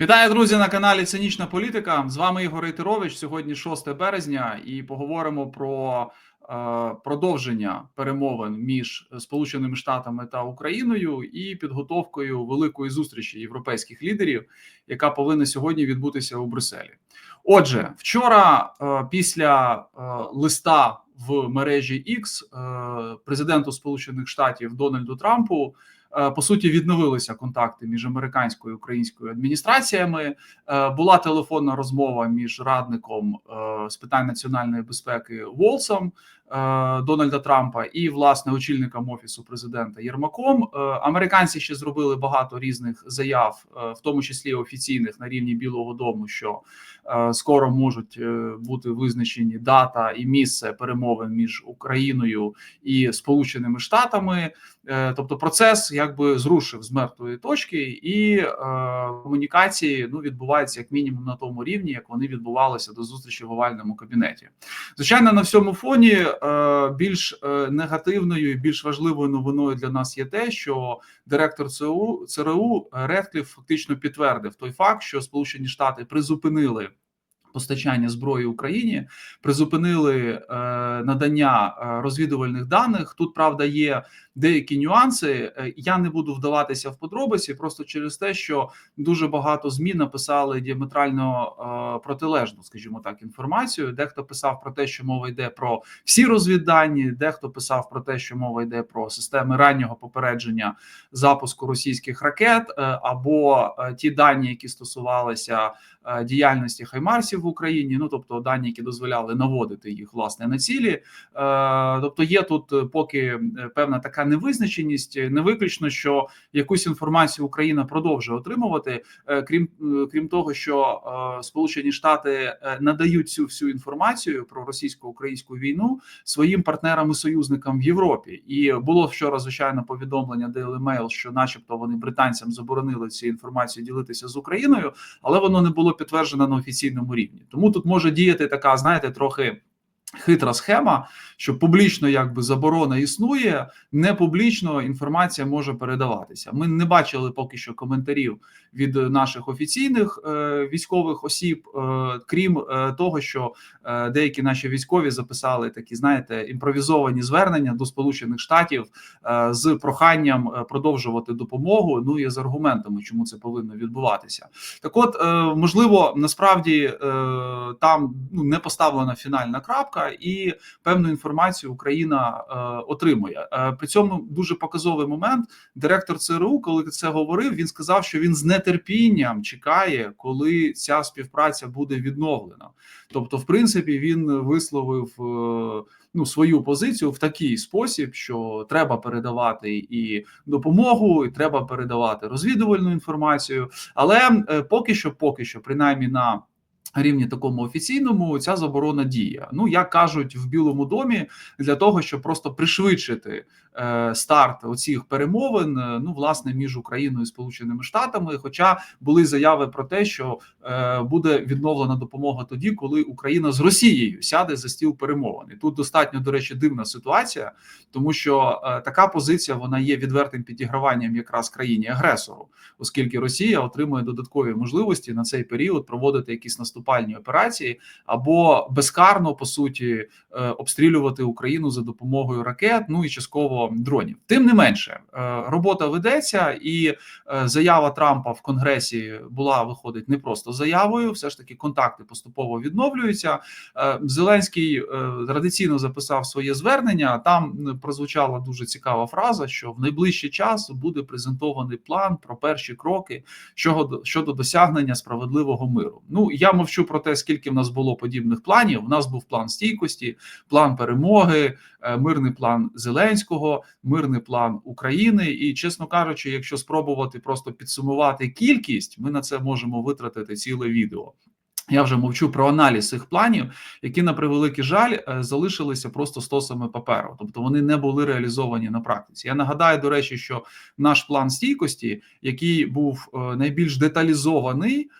Вітаю, друзі, на каналі Цинічна Політика. З вами Ігор Рейтерович. Сьогодні 6 березня, і поговоримо про е, продовження перемовин між Сполученими Штатами та Україною і підготовкою великої зустрічі європейських лідерів, яка повинна сьогодні відбутися у Брюсселі. Отже, вчора, е, після е, листа в мережі X е, президенту Сполучених Штатів Дональду Трампу. Е, по суті відновилися контакти між американською і українською адміністраціями. Е, була телефонна розмова між радником е, з питань національної безпеки Волсом Дональда Трампа і власне очільником офісу президента Єрмаком. Американці ще зробили багато різних заяв, в тому числі офіційних на рівні Білого Дому, що скоро можуть бути визначені дата і місце перемовин між Україною і Сполученими Штатами. Тобто, процес якби зрушив з мертвої точки, і е, комунікації ну відбуваються як мінімум на тому рівні, як вони відбувалися до зустрічі в овальному кабінеті. Звичайно, на всьому фоні е, більш е, негативною і більш важливою новиною для нас є те, що директор ЦРУ ЦРУ Редкліф фактично підтвердив той факт, що Сполучені Штати призупинили. Постачання зброї Україні призупинили е, надання е, розвідувальних даних. Тут правда є деякі нюанси. Е, я не буду вдаватися в подробиці, просто через те, що дуже багато змі написали діаметрально протилежну, скажімо так, інформацію. Дехто писав про те, що мова йде про всі розвіддані, дехто писав про те, що мова йде про системи раннього попередження запуску російських ракет, або ті дані, які стосувалися діяльності Хаймарсів в Україні. Ну тобто дані, які дозволяли наводити їх власне на цілі. Тобто, є тут поки певна така невизначеність, не виключно, що якусь інформацію Україна продовжує отримувати, е, крім е, крім того, що е, Сполучені Штати надають цю всю інформацію про російсько-українську війну своїм партнерам і союзникам в Європі. І було вчора звичайно повідомлення Daily Mail, що, начебто, вони британцям заборонили цю інформацію ділитися з Україною, але воно не було підтверджено на офіційному рівні. Тому тут може діяти така, знаєте, трохи. Хитра схема, що публічно якби заборона існує, не публічно інформація може передаватися. Ми не бачили поки що коментарів від наших офіційних е, військових осіб, е, крім е, того, що е, деякі наші військові записали такі, знаєте, імпровізовані звернення до Сполучених Штатів е, з проханням е, продовжувати допомогу. Ну і з аргументами, чому це повинно відбуватися. Так, от е, можливо, насправді е, там ну не поставлена фінальна крапка і певну інформацію Україна е, отримує. Е, при цьому дуже показовий момент. Директор ЦРУ, коли це говорив, він сказав, що він з нетерпінням чекає, коли ця співпраця буде відновлена. Тобто, в принципі, він висловив. Е, ну, свою позицію в такий спосіб, що треба передавати і допомогу, і треба передавати розвідувальну інформацію. Але поки що, поки що, принаймні на рівні такому офіційному ця заборона діє. Ну як кажуть в Білому домі для того, щоб просто пришвидшити е, старт оцих перемовин, е, ну власне між Україною і Сполученими Штатами. Хоча були заяви про те, що е, буде відновлена допомога тоді, коли Україна з Росією сяде за стіл перемовин. І Тут достатньо до речі, дивна ситуація, тому що е, така позиція вона є відвертим підіграванням якраз країні агресору, оскільки Росія отримує додаткові можливості на цей період проводити якісь наступні наступальні операції, або безкарно по суті е, обстрілювати Україну за допомогою ракет, ну і частково дронів. Тим не менше, е, робота ведеться, і е, заява Трампа в Конгресі була виходить не просто заявою. Все ж таки, контакти поступово відновлюються. Зеленський традиційно записав своє звернення. Там прозвучала дуже цікава фраза, що в найближчий час буде презентований план про перші кроки щодо щодо досягнення справедливого миру. Ну я мовчу мовчу про те, скільки в нас було подібних планів. У нас був план стійкості, план перемоги, е, мирний план Зеленського, мирний план України. І, чесно кажучи, якщо спробувати просто підсумувати кількість, ми на це можемо витратити ціле відео. Я вже мовчу про аналіз цих планів, які на превеликий жаль е, залишилися просто стосами паперу, тобто вони не були реалізовані на практиці. Я нагадаю, до речі, що наш план стійкості, який був е, найбільш деталізований,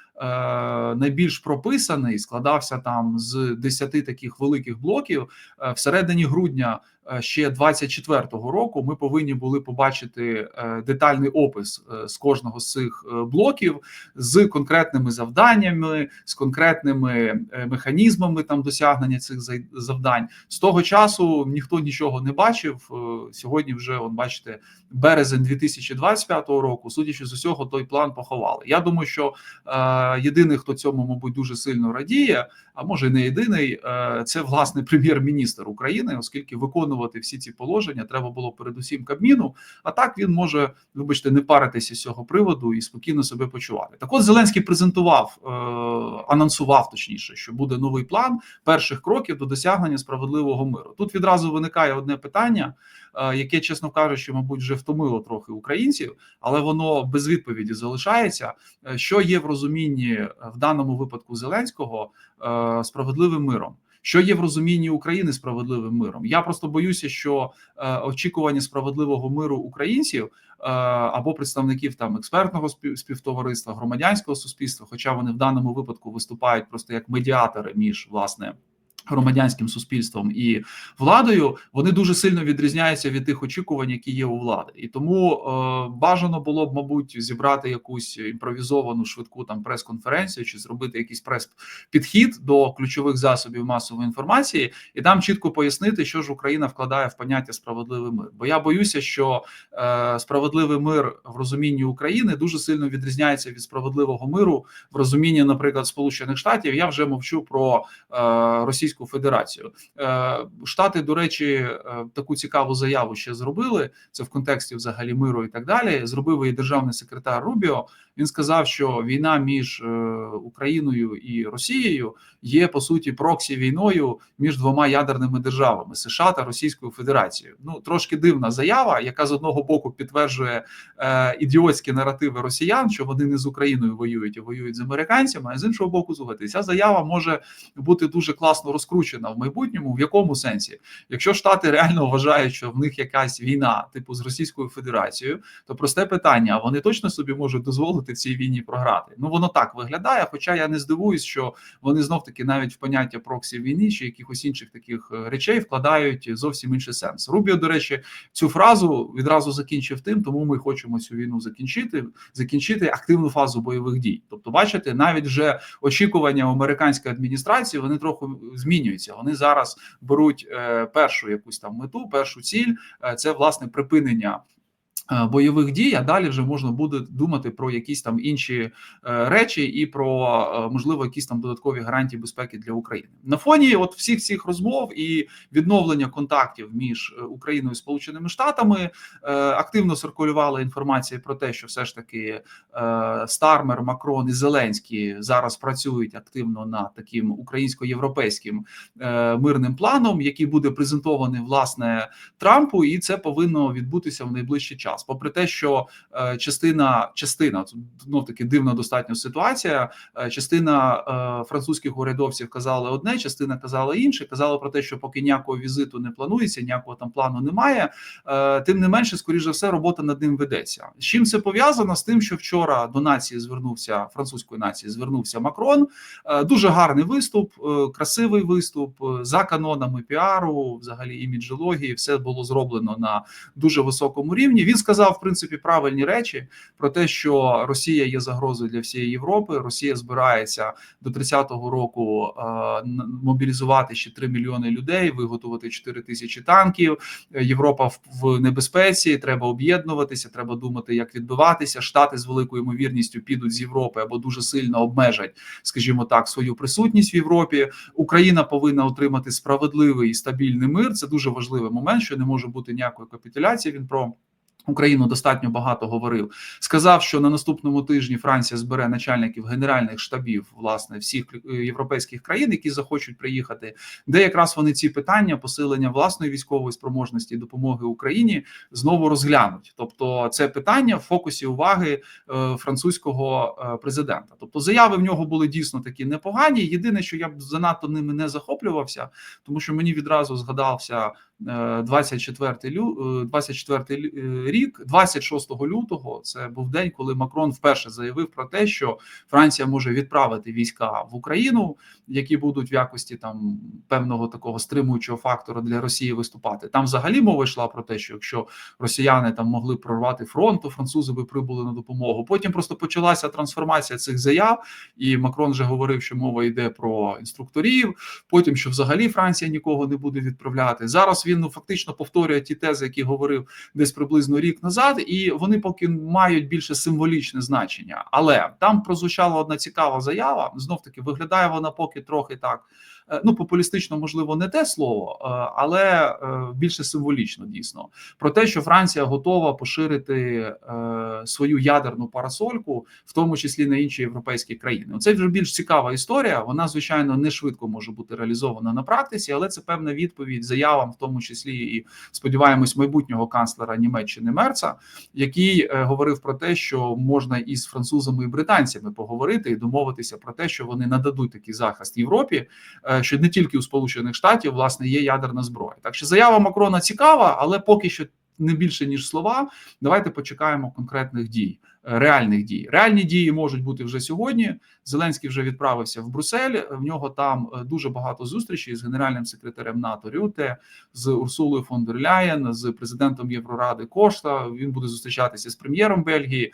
найбільш прописаний, складався там з 10 таких великих блоків. Е, всередині грудня е, ще 24-го року ми повинні були побачити е, детальний опис з кожного з цих блоків з конкретними завданнями, з конкретними механізмами там досягнення цих завдань. З того часу ніхто нічого не бачив. Сьогодні вже он бачите березень 2025 року. Судячи з усього, той план поховали. Я думаю, що е, єдиний, хто цьому, мабуть, дуже сильно радіє, а може не єдиний, е, це власне прем'єр-міністр України, оскільки виконувати всі ці положення треба було передусім Кабміну. А так він може, вибачте, не паритися з цього приводу і спокійно себе почувати. Так, от Зеленський презентував, е, анонсував точніше, що буде новий план перших кроків до досягнення справедливого миру. Тут відразу виникає одне питання, е, яке, чесно кажучи, мабуть, вже втомило трохи українців, але воно без відповіді залишається. Е, що є в розумінні в даному випадку Зеленського справедливим миром? Що є в розумінні України справедливим миром? Я просто боюся, що очікування справедливого миру українців або представників там експертного співтовариства, громадянського суспільства, хоча вони в даному випадку виступають просто як медіатори між власне громадянським суспільством і владою, вони дуже сильно відрізняються від тих очікувань, які є у влади, і тому е, бажано було б, мабуть, зібрати якусь імпровізовану швидку там прес-конференцію чи зробити якийсь прес-підхід до ключових засобів масової інформації, і там чітко пояснити, що ж Україна вкладає в поняття справедливий мир. Бо я боюся, що е, справедливий мир в розумінні України дуже сильно відрізняється від справедливого миру в розумінні, наприклад, Сполучених Штатів. Я вже мовчу про е, російську. Російську Федерацію. Е, Штати, до речі, е, таку цікаву заяву ще зробили. Це в контексті взагалі миру і так далі. Зробив її державний секретар Рубіо. Він сказав, що війна між е, Україною і Росією є по суті проксі війною між двома ядерними державами США та Російською Федерацією. Ну трошки дивна заява, яка з одного боку підтверджує ідіотські наративи росіян, що вони не з Україною воюють, а воюють з американцями. А з іншого боку, слухайте, заява може бути дуже класно розкручена в майбутньому. В якому сенсі, якщо Штати реально вважають, що в них якась війна, типу з Російською Федерацією, то просте питання: вони точно собі можуть дозволити цій війні програти. Ну воно так виглядає. Хоча я не здивуюсь, що вони знов таки навіть в поняття проксі війни чи якихось інших таких е, речей вкладають зовсім інший сенс. Рубіо, до речі, цю фразу відразу закінчив тим, тому ми хочемо цю війну закінчити, закінчити активну фазу бойових дій. Тобто, бачите, навіть вже очікування американської адміністрації вони трохи змінюються. Вони зараз беруть е, першу якусь там мету, першу ціль е, це власне припинення. Е, бойових дій, а далі вже можна буде думати про якісь там інші е, речі і про е, можливо якісь там додаткові гарантії безпеки для України. На фоні от всіх цих розмов і відновлення контактів між Україною і Сполученими Штатами активно циркулювала інформація про те, що все ж таки Стармер, Макрон і Зеленський зараз працюють активно над таким українсько-європейським мирним планом, який буде презентований власне Трампу, і це повинно відбутися в найближчий час час, попри те, що е, частина частина знов таки дивна достатньо ситуація. Е, частина е, французьких урядовців казали одне, частина казала інше. Казали про те, що поки ніякого візиту не планується, ніякого там плану немає. Тим не менше, скоріш за все, робота над ним ведеться. З чим це пов'язано з тим, що вчора до нації звернувся французької нації, звернувся Макрон. Дуже гарний виступ, красивий виступ за канонами піару, взагалі іміджології, все було зроблено на дуже високому рівні. Він сказав в принципі правильні речі про те, що Росія є загрозою для всієї Європи. Росія збирається до 30-го року е, мобілізувати ще 3 мільйони людей, виготовити 4 тисячі танків. Європа в небезпеці. Треба об'єднуватися. Треба думати, як відбиватися. Штати з великою ймовірністю підуть з Європи або дуже сильно обмежать, скажімо так, свою присутність в Європі. Україна повинна отримати справедливий і стабільний мир. Це дуже важливий момент, що не може бути ніякої капітуляції. Він про Україну достатньо багато говорив. Сказав, що на наступному тижні Франція збере начальників генеральних штабів власне всіх е, європейських країн, які захочуть приїхати, де якраз вони ці питання посилення власної військової спроможності і допомоги Україні знову розглянуть. Тобто, це питання в фокусі уваги е, французького е, президента. Тобто, заяви в нього були дійсно такі непогані. Єдине, що я б занадто ними не захоплювався, тому що мені відразу згадався 24 лю, е, 24 лю- е, рік, 26 лютого, це був день, коли Макрон вперше заявив про те, що Франція може відправити війська в Україну, які будуть в якості там певного такого стримуючого фактора для Росії виступати. Там взагалі мова йшла про те, що якщо росіяни там могли прорвати фронт, то французи би прибули на допомогу. Потім просто почалася трансформація цих заяв, і Макрон вже говорив, що мова йде про інструкторів. Потім що взагалі Франція нікого не буде відправляти. Зараз він ну фактично повторює ті тези, які говорив десь приблизно рік назад, і вони поки мають більше символічне значення. Але там прозвучала одна цікава заява. Знов таки виглядає вона поки трохи так. Е, Ну, популістично, можливо, не те слово, е, але е, більше символічно дійсно про те, що Франція готова поширити свою ядерну парасольку, в тому числі на інші європейські країни. Це вже більш цікава історія. Вона звичайно не швидко може бути реалізована на практиці, але це певна відповідь заявам, в тому числі і сподіваємось, майбутнього канцлера Німеччини Мерца, який говорив про те, що можна із французами і британцями поговорити і домовитися про те, що вони нададуть такий захист Європі, що не тільки у Сполучених Штатів власне є ядерна зброя. Так що заява Макрона цікава, але поки що не більше ніж слова. Давайте почекаємо конкретних дій, е, реальних дій. Реальні дії можуть бути вже сьогодні. Зеленський вже відправився в Брюссель. В нього там е, дуже багато зустрічей з генеральним секретарем НАТО Рюте, з Урсулою фон дер Ляєн, з президентом Євроради Кошта. Він буде зустрічатися з прем'єром Бельгії.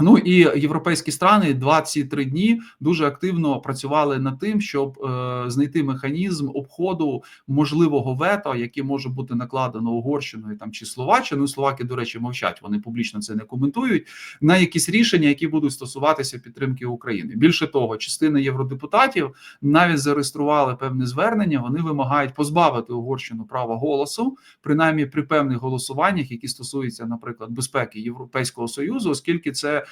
Ну і європейські страни два ці три дні дуже активно працювали над тим, щоб е, знайти механізм обходу можливого вето, яке може бути накладено Угорщиною там чи Словаччиною. Словаки, до речі, мовчать. Вони публічно це не коментують. На якісь рішення, які будуть стосуватися підтримки України. Більше того, частина євродепутатів навіть зареєстрували певне звернення. Вони вимагають позбавити Угорщину права голосу, принаймні при певних голосуваннях, які стосуються, наприклад, безпеки Європейського союзу, оскільки це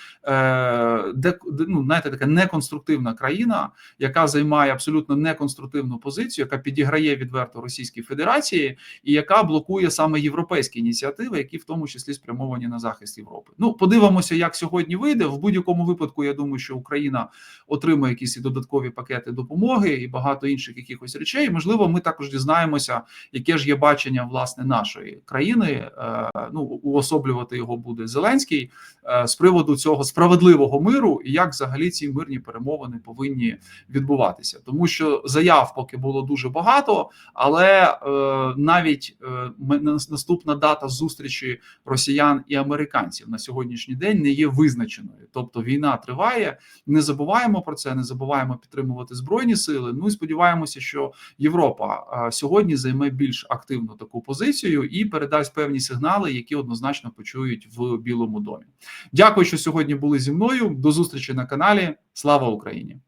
де, де, ну, знаєте, така неконструктивна країна, яка займає абсолютно неконструктивну позицію, яка підіграє відверто Російській Федерації, і яка блокує саме європейські ініціативи, які в тому числі спрямовані на захист Європи. Ну, подивимося, як сьогодні вийде. В будь-якому випадку, я думаю, що Україна отримає якісь і додаткові пакети допомоги і багато інших якихось речей. Можливо, ми також дізнаємося, яке ж є бачення власне нашої країни. Е, ну уособлювати його буде Зеленський е, з приводу цього справедливого миру, і як взагалі ці мирні перемовини повинні відбуватися, тому що заяв поки було дуже багато, але е, навіть е, наступна дата зустрічі росіян і американців на сьогоднішній день не є визначеною. Тобто війна триває. Не забуваємо про це, не забуваємо підтримувати збройні сили. Ну і сподіваємося, що Європа е, сьогодні займе більш активну таку позицію і передасть певні сигнали, які однозначно почують в Білому домі. Дякую, що сьогодні були зі мною. До зустрічі на каналі. Слава Україні!